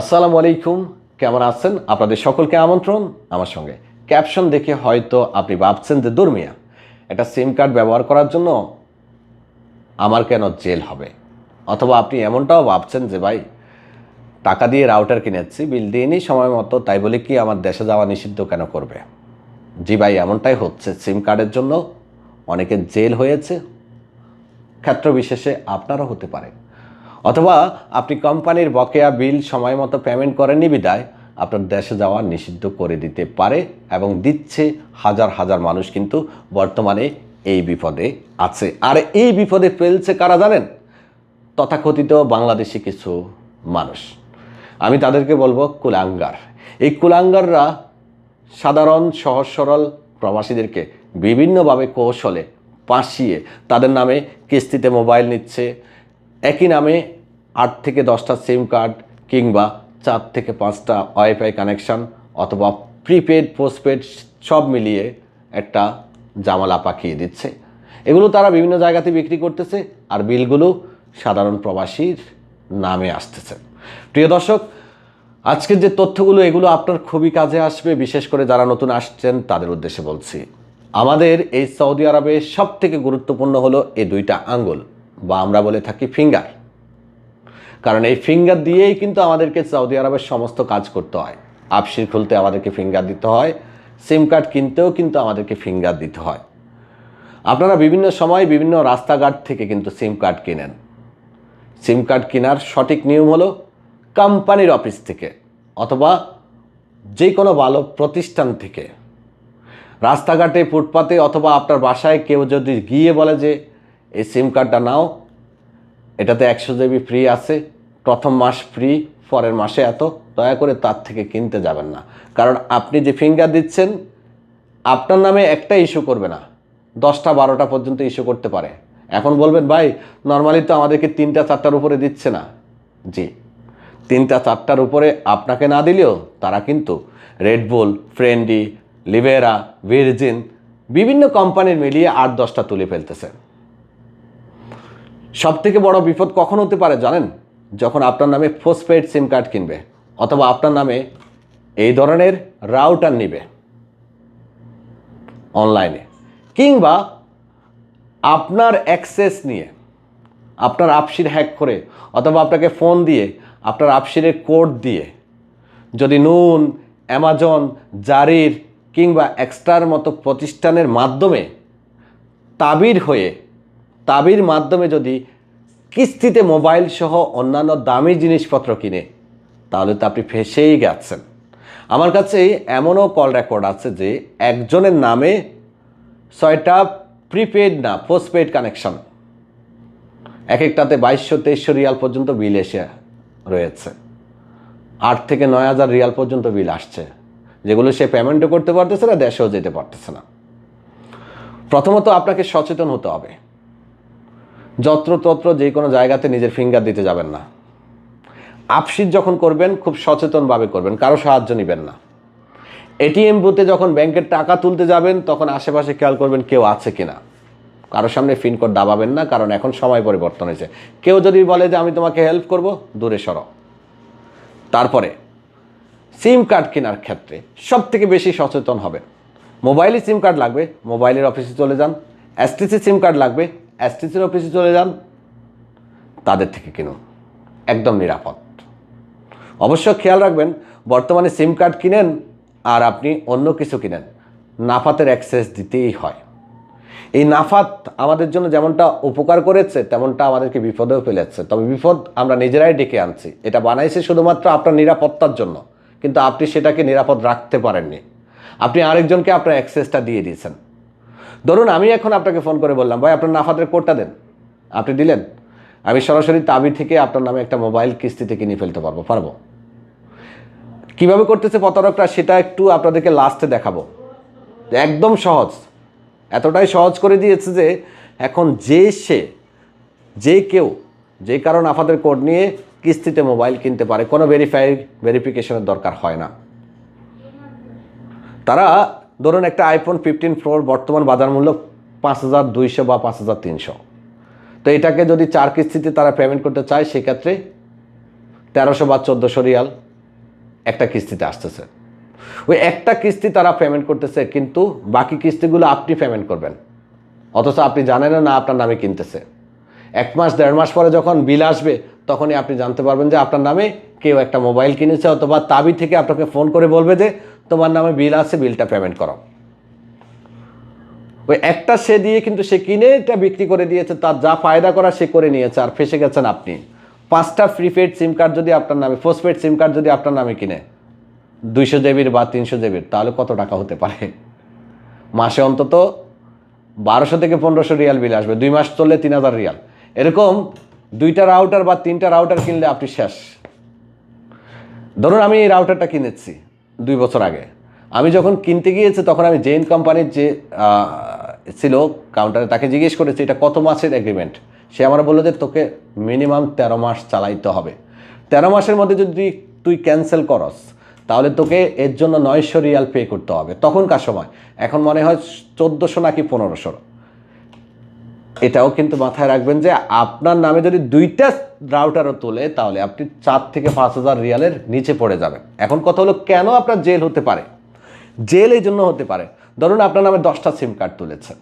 আসসালামু আলাইকুম, কেমন আছেন? আপনাদের সকলকে আমন্ত্রণ আমার সঙ্গে। ক্যাপশন দেখে হয়তো আপনি ভাবছেন যে দুর্মিয়া একটা সিম কার্ড ব্যবহার করার জন্য আমার কেন জেল হবে? অথবা আপনি এমনটাও ভাবছেন যে, ভাই, টাকা দিয়ে রাউটার কিনেছি, বিল দিয়ে নিই সময় মতো, তাই বলে কি আমার দেশে যাওয়া নিষিদ্ধ কেন করবে? জি ভাই, এমনটাই হচ্ছে। সিম কার্ডের জন্য অনেকের জেল হয়েছে। ক্ষেত্র বিশেষে আপনারও হতে পারে। অথবা আপনি কোম্পানির বকেয়া বিল সময় মতো পেমেন্ট করেননি বিদায়, আপনার দেশে যাওয়া নিষিদ্ধ করে দিতে পারে এবং দিচ্ছে হাজার হাজার মানুষ কিন্তু বর্তমানে এই বিপদে আছে। আর এই বিপদে ফেলছে কারা জানেন? তথাকথিত বাংলাদেশি কিছু মানুষ। আমি তাদেরকে বলব কুলাঙ্গার। এই কুলাঙ্গাররা সাধারণ, সহজ, সরল প্রবাসীদেরকে বিভিন্নভাবে কৌশলে পাশিয়ে তাদের নামে কিস্তিতে মোবাইল নিচ্ছে একই নামে আট থেকে দশটা সিম কার্ড কিংবা চার থেকে পাঁচটা ওয়াইফাই কানেকশন অথবা প্রিপেড, পোস্টপেড সব মিলিয়ে একটা জামালা পাকিয়ে দিচ্ছে। এগুলো তারা বিভিন্ন জায়গাতে বিক্রি করতেছে আর বিলগুলো সাধারণ প্রবাসীর নামে আসতেছে। প্রিয় দর্শক, আজকের যে তথ্যগুলো, এগুলো আপনার খুবই কাজে আসবে। বিশেষ করে যারা নতুন আসছেন, তাদের উদ্দেশ্যে বলছি, আমাদের এই সৌদি আরবে সব থেকে গুরুত্বপূর্ণ হলো এই দুইটা আঙ্গুল। বা আমরা বলে থাকি ফিঙ্গার। কারণ এই ফিঙ্গার দিয়েই কিন্তু আমাদেরকে সৌদি আরবের সমস্ত কাজ করতে হয়। আপসির খুলতে আমাদেরকে ফিঙ্গার দিতে হয়, সিম কার্ড কিনতেও কিন্তু আমাদেরকে ফিঙ্গার দিতে হয়। আপনারা বিভিন্ন সময় বিভিন্ন রাস্তাঘাট থেকে কিন্তু সিম কার্ড কিনেন। সিম কার্ড কেনার সঠিক নিয়ম হলো কোম্পানির অফিস থেকে অথবা যে কোনো ভালো প্রতিষ্ঠান থেকে। রাস্তাঘাটে, ফুটপাতে অথবা আপনার বাসায় কেউ যদি গিয়ে বলে যে এই সিম কার্ডটা নাও। এটাতে একশো জিবি ফ্রি আছে। প্রথম মাস ফ্রি পরের মাসে এত। দয়া করে তার থেকে কিনতে যাবেন না। কারণ আপনি যে ফিঙ্গার দিচ্ছেন, আপনার নামে একটা ইস্যু করবে না। দশটা, বারোটা পর্যন্ত ইস্যু করতে পারে। এখন বলবেন, ভাই নর্মালি তো আমাদেরকে তিনটা, চারটার উপরে দিচ্ছে না। জি। তিনটা, চারটার উপরে আপনাকে না দিলেও তারা কিন্তু রেডবুল ফ্রেন্ডি লিভেরা ভিরজিন বিভিন্ন কোম্পানির মিলিয়ে আট, দশটা তুলে ফেলতেছে। সব থেকে বড় বিপদ কখন হতে পারে জানেন? যখন আপনার নামে পোস্টপেড সিম কার্ড কিনবে, অথবা আপনার নামে এই ধরনের রাউটার নিবে অনলাইনে কিংবা আপনার অ্যাক্সেস নিয়ে, আপনার আপসির হ্যাক করে, অথবা আপনাকে ফোন দিয়ে, আপনার আপসিরের কোড দিয়ে, যদি নুন অ্যামাজন জারির কিংবা এক্সট্রার মতো প্রতিষ্ঠানের মাধ্যমে তাবির হয়ে তাবির মাধ্যমে যদি কিস্তিতে মোবাইল সহ অন্যান্য দামি জিনিসপত্র কিনে, তাহলে তো আপনি ফেসেই গেছেন। আমার কাছে এমনও কল রেকর্ড আছে যে একজনের নামে ছয়টা প্রিপেড না, পোস্টপেড কানেকশন এক একটাতে বাইশশো তেইশশো রিয়াল পর্যন্ত বিল এসে রয়েছে। আট থেকে নয় হাজার রিয়াল পর্যন্ত বিল আসছে, যেগুলো সে পেমেন্টও করতে পারতেছে না, দেশেও যেতে পারতেছে না। প্রথমত আপনাকে সচেতন হতে হবে। যত্রতত্র যে কোনো জায়গাতে নিজের ফিঙ্গার দিতে যাবেন না। আপসিট যখন করবেন, খুব সচেতনভাবে করবেন, কারও সাহায্য নেবেন না। এটিএম বুথে যখন ব্যাংকের টাকা তুলতে যাবেন, তখন আশেপাশে খেয়াল করবেন কেউ আছে কি না কারোর সামনে পিন কোড দাবাবেন না, কারণ এখন সময় পরিবর্তন হয়েছে। কেউ যদি বলে যে, আমি তোমাকে হেল্প করব, দূরে সরো। তারপরে সিম কার্ড কেনার ক্ষেত্রে সব থেকে বেশি সচেতন হবেন। মোবাইলে সিম কার্ড লাগবে, মোবাইলের অফিসে চলে যান। এসটিসি সিম কার্ড লাগবে এসটিসির অফিসে চলে যান, তাদের থেকে কিনুন একদম নিরাপদ। অবশ্য খেয়াল রাখবেন, বর্তমানে সিম কার্ড কিনেন আর আপনি অন্য কিছু কিনেন। নাফাতের অ্যাক্সেস দিতেই হয়। এই নাফাত আমাদের জন্য যেমনটা উপকার করেছে, তেমনটা আমাদেরকে বিপদেও ফেলেছে। তবে বিপদ আমরা নিজেরাই ডেকে আনছি। এটা বানাইছে শুধুমাত্র আপনার নিরাপত্তার জন্য। কিন্তু আপনি সেটাকে নিরাপদ রাখতে পারেননি। আপনি আরেকজনকে আপনার অ্যাক্সেসটা দিয়ে দিয়েছেন। ধরুন আমি এখন আপনাকে ফোন করে বললাম, ভাই, আপনার নাফাতের কোডটা দেন। আপনি দিলেন। আমি সরাসরি তাবি থেকে আপনার নামে একটা মোবাইল কিস্তিতে কিনে ফেলতে পারব পারব। কীভাবে করতেছে প্রতারকরা সেটা একটু আপনাদেরকে লাস্টে দেখাবো। একদম সহজ। এতটাই সহজ করে দিয়েছে যে এখন যে সে, যে কেউ, যে কারণ আপনাদের কোড নিয়ে কিস্তিতে মোবাইল কিনতে পারে, কোনো ভেরিফাই ভেরিফিকেশনের দরকার হয় না। তারা ধরুন একটা আইফোন ফিফটিন প্রোর বর্তমান বাজার মূল্য পাঁচ হাজার দুইশো বা পাঁচ হাজার তিনশো। তো এটাকে যদি চার কিস্তিতে তারা পেমেন্ট করতে চায়, সেক্ষেত্রে তেরোশো বা চোদ্দোশো রিয়াল একটা কিস্তিতে আসতেছে। ওই একটা কিস্তি তারা পেমেন্ট করতেছে, কিন্তু বাকি কিস্তিগুলো আপনি পেমেন্ট করবেন। অথচ আপনি জানেন না আপনার নামে কিনতেছে। এক মাস, দেড় মাস পরে যখন বিল আসবে, তখনই আপনি জানতে পারবেন যে আপনার নামে কেউ একটা মোবাইল কিনেছে অথবা তাবি থেকে আপনাকে ফোন করে বলবে যে তোমার নামে বিল আছে, বিলটা পেমেন্ট করো। ওই একটা সে দিয়ে কিন্তু সে কিনে এটা বিক্রি করে দিয়েছে, তার যা ফায়দা করা সে করে নিয়েছে, আর ফেসে গেছেন আপনি। পাঁচটা প্রিপেড সিম কার্ড যদি আপনার নামে পোস্টপেড সিম কার্ড যদি আপনার নামে কিনে, দুইশো জিবির বা তিনশো জিবির তাহলে কত টাকা হতে পারে? মাসে অন্তত বারোশো থেকে পনেরোশো রিয়াল বিল আসবে, দুই মাস চললে তিন হাজার রিয়াল। এরকম দুইটা রাউটার বা তিনটা রাউটার কিনলে আপনি শেষ। ধরুন আমি এই রাউটারটা কিনেছি। দুই বছর আগে। আমি যখন কিনতে গিয়েছি, তখন আমি জেন কোম্পানির যে ছিল কাউন্টারে তাকে জিজ্ঞেস করেছি, এটা কত মাসের এগ্রিমেন্ট সে আমার বলল যে, তোকে মিনিমাম তেরো মাস চালাইতে হবে। তেরো মাসের মধ্যে যদি তুই- ক্যান্সেল করস, তাহলে তোকে এর জন্য নয়শো রিয়াল পে করতে হবে। তখনকার সময়। এখন মনে হয় চোদ্দোশো নাকি পনেরোশো। এটাও কিন্তু মাথায় রাখবেন যে আপনার নামে যদি দুইটা রাউটারও তোলে, তাহলে আপনি চার থেকে পাঁচ হাজার রিয়ালের নিচে পড়ে যাবেন। এখন কথা হলো, কেন আপনার জেল হতে পারে? জেল এই জন্য হতে পারে। ধরুন আপনার নামে দশটা সিম কার্ড তুলেছে,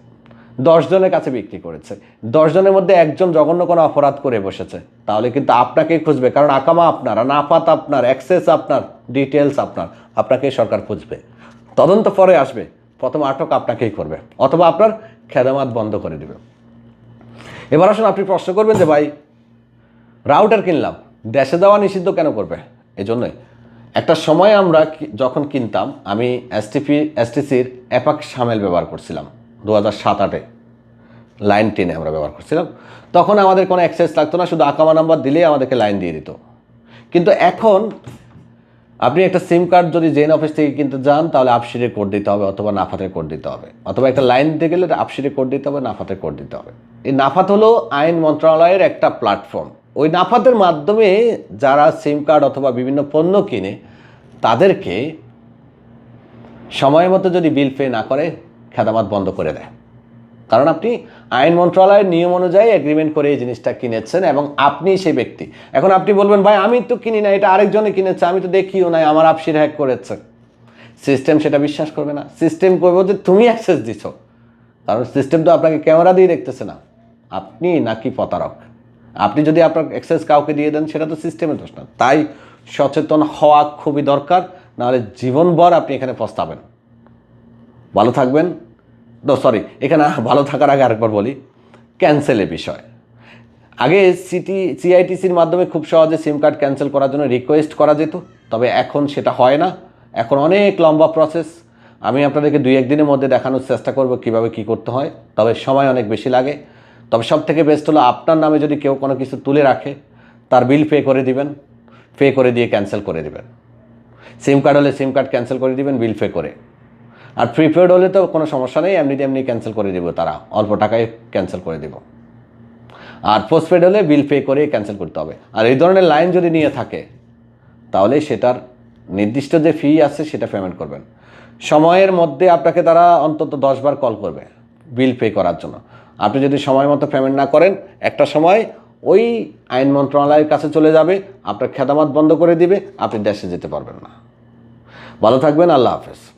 দশ জনের কাছে বিক্রি করেছে, দশ জনের মধ্যে একজন জঘন্য কোনো অপরাধ করে বসেছে, তাহলে কিন্তু আপনাকেই খুঁজবে, কারণ আকামা আপনার নাফাত আপনার অ্যাক্সেস আপনার ডিটেলস আপনার, আপনাকেই সরকার খুঁজবে। তদন্ত পরে আসবে, প্রথম আটক আপনাকেই করবে, অথবা আপনার খেদামাত বন্ধ করে দেবে। এবার আসুন আপনি প্রশ্ন করবেন যে ভাই রাউটার কিনলাম, দেশে যাওয়া নিষিদ্ধ কেন করবে? এই জন্যই একটা সময় আমরা যখন কিনতাম, আমি এসটিপি এসটিসির অ্যাপাক সামেল ব্যবহার করছিলাম দু হাজার সাত আটে। লাইন টেনে আমরা ব্যবহার করছিলাম। তখন আমাদের কোনো অ্যাক্সেস লাগতো না, শুধু আকামা নাম্বার দিলেই আমাদেরকে লাইন দিয়ে দিত। কিন্তু এখন আপনি একটা সিম কার্ড যদি জেন অফিস থেকে কিনতে যান, তাহলে আপসিরে কোড দিতে হবে অথবা নাফাতের কোড দিতে হবে। অথবা একটা লাইন দিতে গেলে আপসিরে কোড দিতে হবে, নাফাতে কোড দিতে হবে। এই নাফাত হলো আইন মন্ত্রণালয়ের একটা প্ল্যাটফর্ম ওই নাফাতের মাধ্যমে যারা সিম কার্ড অথবা বিভিন্ন পণ্য কিনে, তাদেরকে সময় মতো যদি বিল পে না করে, খেদামাত বন্ধ করে দেয়। কারণ আপনি আইন মন্ত্রণালয়ের নিয়ম অনুযায়ী এগ্রিমেন্ট করে এই জিনিসটা কিনেছেন এবং আপনি সেই ব্যক্তি। এখন আপনি বলবেন, ভাই, আমি তো কিনি না এটা আরেকজনে কিনেছে, আমি তো দেখিও নাই, আমার আপসির হ্যাক করেছে। সিস্টেম সেটা বিশ্বাস করবে না। সিস্টেম করব যে তুমি অ্যাক্সেস দিছ। কারণ সিস্টেম তো আপনাকে ক্যামেরা দিয়ে দেখতেছে না। আপনি নাকি প্রতারক। আপনি যদি আপনার অ্যাক্সেস কাউকে দিয়ে দেন, সেটা তো সিস্টেমের দোষ না। তাই সচেতন হওয়া খুবই দরকার, নাহলে জীবনভর আপনি এখানে পস্তাবেন। ভালো থাকবেন। তো সরি এখানে ভালো থাকার আগে আরেকবার বলি ক্যান্সেলের বিষয়। আগে সিটি সিআইটিসির মাধ্যমে খুব সহজে সিম কার্ড ক্যান্সেল করার জন্য রিকোয়েস্ট করা যেত, তবে এখন সেটা হয় না। এখন অনেক লম্বা প্রসেস আমি আপনাদেরকে দুই একদিনের মধ্যে দেখানোর চেষ্টা করব কীভাবে কি করতে হয়, তবে সময় অনেক বেশি লাগে। তবে সব থেকে বেস্ট হলো আপনার নামে যদি কেউ কোনো কিছু তুলে রাখে, তার বিল পে করে দিবেন পে করে দিয়ে ক্যান্সেল করে দিবেন। সিম কার্ড হলে সিম কার্ড ক্যান্সেল করে দিবেন বিল পে করে। আর প্রিপেড হলে তো কোনো সমস্যা নেই, এমনিতে এমনি ক্যান্সেল করে দেবো তারা। অল্প টাকায় ক্যান্সেল করে দেবো। আর পোস্টপেড হলে বিল পে করে ক্যান্সেল করতে হবে। আর এই ধরনের লাইন যদি নিয়ে থাকে, তাহলে সেটার নির্দিষ্ট যে ফি আছে সেটা পেমেন্ট করবেন। সময়ের মধ্যে আপনাকে তারা অন্তত দশবার কল করবে বিল পে করার জন্য। আপনি যদি সময় মতো পেমেন্ট না করেন, একটা সময় ওই আইন মন্ত্রণালয়ের কাছে চলে যাবে, আপনার খেদামাত বন্ধ করে দিবে, আপনি দেশে যেতে পারবেন না। ভালো থাকবেন, আল্লাহ হাফেজ।